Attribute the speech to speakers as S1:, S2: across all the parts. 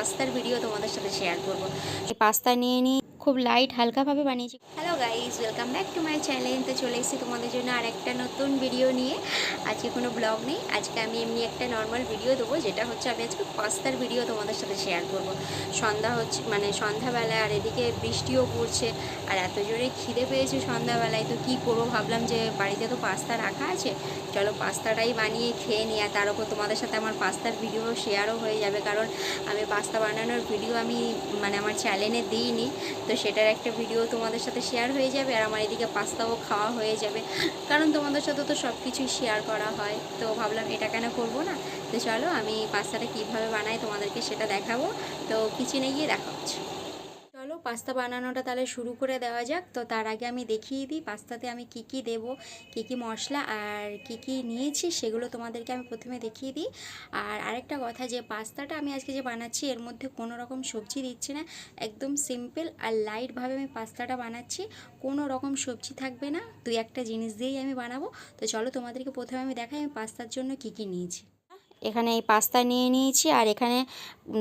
S1: পাস্তার video তোমাদের সাথে share করব। পাস্তা নিয়ে নিই খুব লাইট হালকাভাবে বানিয়েছি। Hello guys welcome back to my channel তো চলে এসেছি তোমাদের জন্য আর একটা নতুন ভিডিও নিয়ে। আজকে কোনো ব্লগ নেই। আজকে আমি এমনি একটা নর্মাল ভিডিও দেবো, যেটা হচ্ছে আমি আজকে পাস্তার ভিডিও তোমাদের সাথে শেয়ার করব। সন্ধ্যা হচ্ছে মানে সন্ধ্যাবেলায় আর এদিকে বৃষ্টিও পড়ছে, আর এত জোরে খিদে পেয়েছে সন্ধ্যাবেলায়। তো কী করব? ভাবলাম যে বাড়িতে তো পাস্তা রাখা আছে। চলো পাস্তাটাই বানিয়ে খেয়ে নিই, আর তার উপর তোমাদের সাথে আমার পাস্তার ভিডিও শেয়ারও হয়ে যাবে। কারণ আমি পাস্তা বানানোর ভিডিও আমি মানে আমার চ্যানেলে দিইনি। তো সেটার একটা ভিডিও তোমাদের সাথে শেয়ার হয়ে যাবে আর আমার এদিকে পাস্তাও খাওয়া হয়ে যাবে। কারণ তোমাদের সাথে তো সব কিছুই শেয়ার করা হয়। তো ভাবলাম এটা কেন করব না? তো চলো আমি পাস্তাটা কীভাবে বানাই তোমাদেরকে সেটা দেখাবো। তো কিচেনে গিয়ে দেখা হচ্ছে। চলো, পাস্তা বানানোটা তাহলে শুরু করে দেওয়া যাক। তো তার আগে আমি দেখিয়ে দিই পাস্তাতে আমি কি কি দেব, কি কি মশলা আর কি কি নিয়েছি, সেগুলো তোমাদেরকে আমি প্রথমে দেখিয়ে দিই। আর আরেকটা কথা, যে পাস্তাটা আমি আজকে যে বানাচ্ছি, এর মধ্যে কোনো রকম সবজি দিচ্ছি না। একদম সিম্পল আর লাইটভাবে আমি পাস্তাটা বানাচ্ছি। কোনো রকম সবজি থাকবে না, দুই একটা জিনিস দিয়েই আমি বানাবো। তো চলো, তোমাদেরকে প্রথমে আমি দেখাই, আমি পাস্তার জন্য কি কি নিয়েছি। এখানে এই পাস্তা নিয়ে নিয়েছি, আর এখানে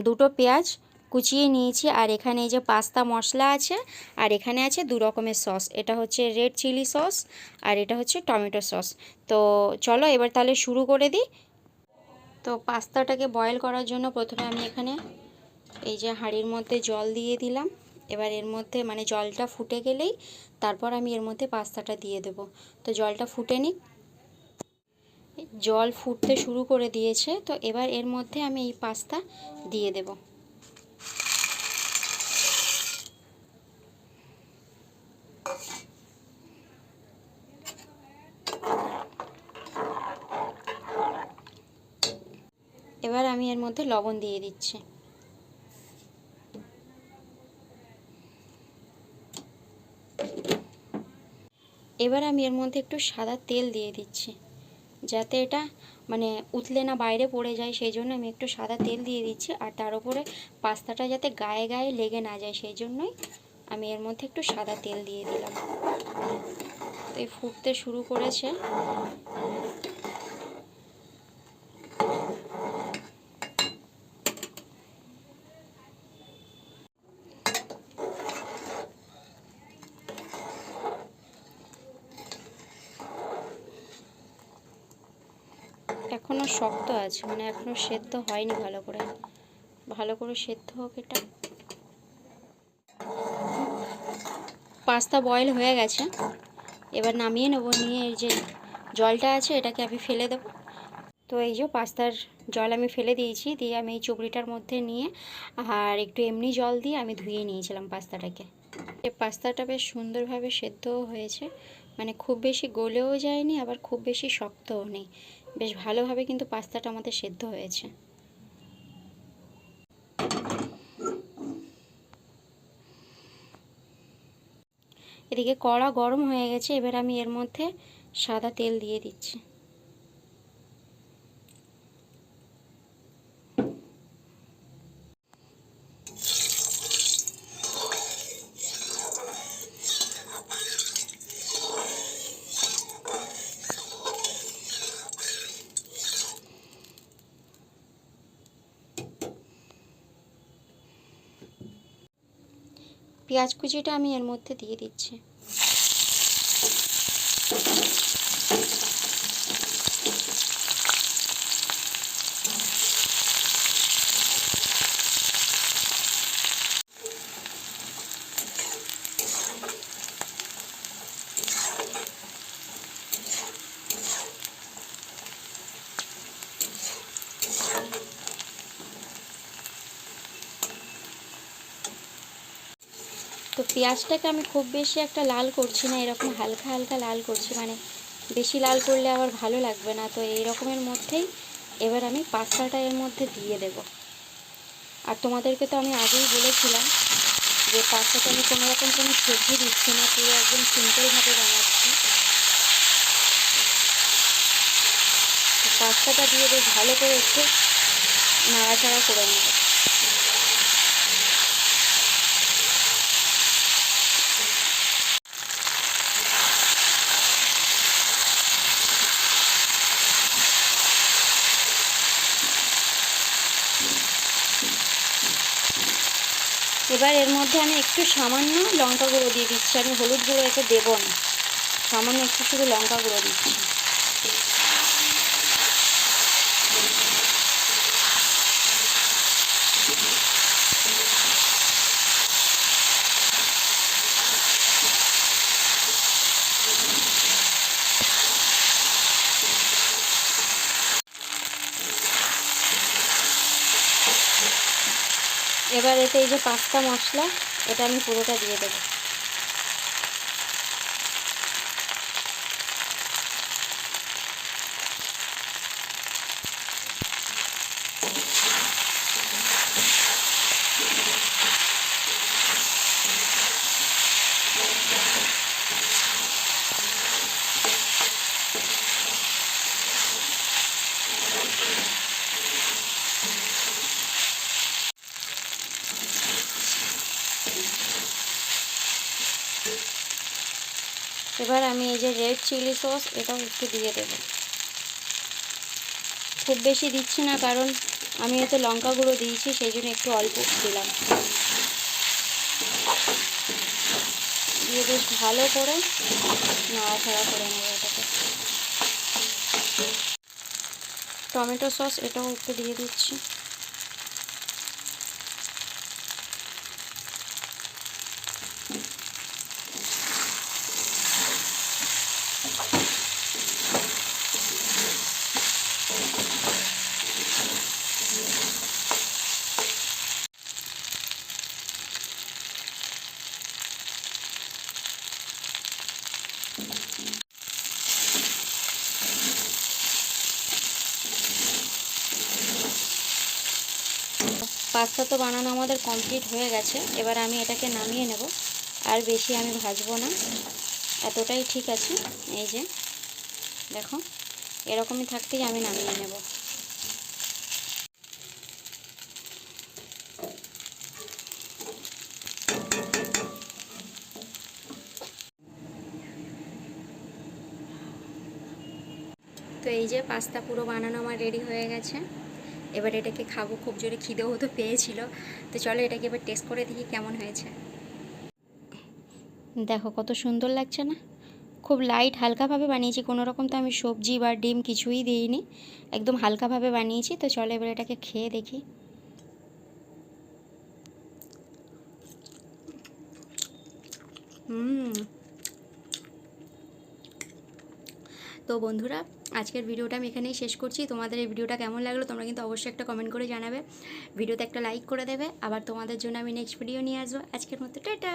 S1: দুটো পেঁয়াজ কুচিয়ে নিয়েছি। আর এখানে এই যে পাস্তা মশলা আছে, আর এখানে আছে দু রকমের সস। এটা হচ্ছে রেড চিলি সস, আর এটা হচ্ছে টমেটো সস। তো চলো এবার তাহলে শুরু করে দিই। তো পাস্তাটাকে বয়েল করার জন্য প্রথমে আমি এখানে এই যে হাঁড়ির মধ্যে জল দিয়ে দিলাম। এবার এর মধ্যে মানে জলটা ফুটে গেলেই তারপর আমি এর মধ্যে পাস্তাটা দিয়ে দেব। তো জলটা ফুটে নিক। জল ফুটতে শুরু করে দিয়েছে। তো এবার এর মধ্যে আমি এই পাস্তা দিয়ে দেবো। এবার আমি এর মধ্যে লবণ দিয়ে দিচ্ছি। এবার আমি এর মধ্যে একটু সাদা তেল দিয়ে দিচ্ছি, যাতে এটা মানে উতলে না বাইরে পড়ে যায়, সেই জন্য আমি একটু সাদা তেল দিয়ে দিচ্ছি, আর তার উপরে পাস্তাটা যাতে গায়ে গায়ে লেগে না যায়, সেই জন্যই আমি এর মধ্যে একটু সাদা তেল দিয়ে দিলাম। তো এই ফুটতে শুরু করেছে। এখনও শক্ত আছে মানে এখনও সেদ্ধ হয়নি ভালো করে। ভালো করে সেদ্ধ হোক এটা। পাস্তা বয়েল হয়ে গেছে। এবার নামিয়ে নেব, নিয়ে এই যে জলটা আছে, এটাকে আমি ফেলে দেব। তো এই যে পাস্তার জল আমি ফেলে দিয়েছি, দিয়ে আমি এই চুবড়িটার মধ্যে নিয়ে, আর একটু এমনি জল দিয়ে আমি ধুয়ে নিয়েছিলাম পাস্তাটাকে। এই পাস্তাটা বেশ সুন্দরভাবে সেদ্ধও হয়েছে মানে খুব বেশি গলেও যায়নি, আবার খুব বেশি শক্তও নেই। বেশ ভালোভাবে কিন্তু পাস্তাটা আমাদের সেদ্ধ হয়েছে। এদিকে কড়া গরম হয়ে গেছে এবার আমি এর মধ্যে সাদা তেল দিয়ে দিচ্ছি। পেঁয়াজ কুচিটা আমি এর মধ্যে দিয়ে দিচ্ছি। তো পেঁয়াজটাকে আমি খুব বেশি একটা লাল করছি না, এরকম হালকা হালকা লাল করছি মানে বেশি লাল করলে আবার ভালো লাগবে না। তো এই রকমের মধ্যেই এবার আমি পাস্তাটা এর মধ্যে দিয়ে দেব। আর তোমাদেরকে তো আমি আগেই বলেছিলাম যে পাস্তাটা আমি কোনো রকম কোনো সবজি দিচ্ছি না, পুরো একদম সিম্পলভাবে বানাচ্ছি। পাস্তাটা দিয়ে বেশ ভালো করে একটু নাড়াচাড়া করে নেব। এবার এর মধ্যে আমি একটু সামান্য লঙ্কা গুঁড়ো দিয়ে দিচ্ছি। আমি হলুদ গুঁড়ো এতে দেবো না। সামান্য একটু শুধু লঙ্কা গুঁড়ো দিচ্ছি। এবার এতে এই যে পাস্তা মশলা এটা আমি পুরোটা দিয়ে দেবো। এবার আমি এই যে রেড চিলি সস এটাও একটু দিয়ে দেবো। খুব বেশি দিচ্ছি না, কারণ আমি এতে লঙ্কা গুঁড়ো দিয়েছি, সেই জন্য একটু অল্প দিলাম। দিয়ে বেশ ভালো করে নাড়াচাড়া করে নেব এটাকে। টমেটো সস এটাও একটু দিয়ে দিচ্ছি। পাস্তা তো বানানো আমাদের কমপ্লিট হয়ে গেছে। এবার আমি এটাকে নামিয়ে নেব। আর বেশি আমি ভাজবো না। এতটাই ঠিক আছে। এই যে, দেখো, এরকমই থাকতেই আমি নামিয়ে নেব। এই যে পাস্তা পুরো বানানো আমার রেডি হয়ে গেছে। এবার এটাকে খাব, খুব জোরে খিদেও তো পেয়েছিল। তো চলো এটাকে এবার টেস্ট করে দেখি কেমন হয়েছে। দেখো কত সুন্দর লাগছে না? খুব লাইট হালকাভাবে বানিয়েছি কোনো রকম তো আমি সবজি বা ডিম কিছুই দিইনি। একদম হালকাভাবে বানিয়েছি, তো চলো এবার এটাকে খেয়ে দেখি। হুম তো বন্ধুরা, আজকের ভিডিওটা আমি এখানেই শেষ করছি। তোমাদের এই ভিডিওটা কেমন লাগল তোমরা কিন্তু অবশ্যই একটা কমেন্ট করে জানাবে। ভিডিওতে একটা লাইক করে দেবে। আবার তোমাদের জন্য আমি নেক্সট ভিডিও নিয়ে আসব। আজকের মতো, টাটা!